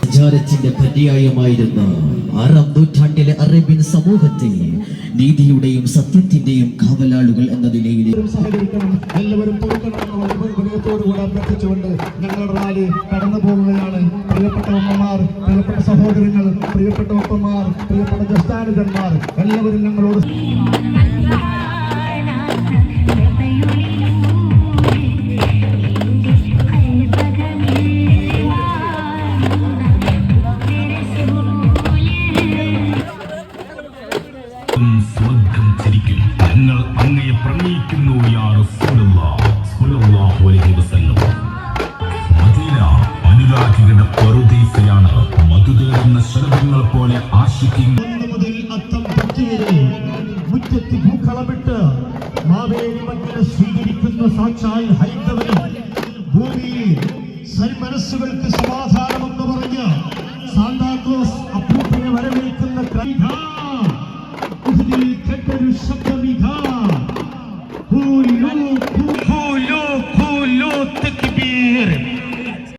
വിചാരത്തിന്റെ പര്യായമായിരുന്ന ആറാം നൂറ്റാണ്ടിലെ അറേബ്യൻ സമൂഹത്തെ നീതിയുടെയും സത്യത്തിന്റെയും കാവലാളുകൾ എന്ന നിലയിൽ പ്രിയപ്പെട്ട പ്രിയപ്പെട്ട സഹോദരങ്ങൾ പ്രിയപ്പെട്ട ഒപ്പന്മാർ പ്രിയപ്പെട്ട ജസ്താനുജന്മാർ എല്ലാവരും ഞങ്ങളോട് അനുരാഗികളുടെ പറുദീസയാണ് മധുതേറുന്ന ശലഭങ്ങൾ പോലെ പറ്റിയത് മുറ്റത്ത് പൂക്കളമിട്ട് മാവേലി മക്കളെ സ്വീകരിക്കുന്ന സാക്ഷാൽ ഹൈന്ദവനും ഭൂമിയിൽ സന്മനസ്സുകൾക്ക് സമാധാനമെന്ന് പറഞ്ഞ് സാന്താക്ലോസ് അപ്പൂപ്പനെ വരവേൽക്കുന്ന കേട്ടൊരു ശബ്ദമിക ഹൂലൂ, Bravo.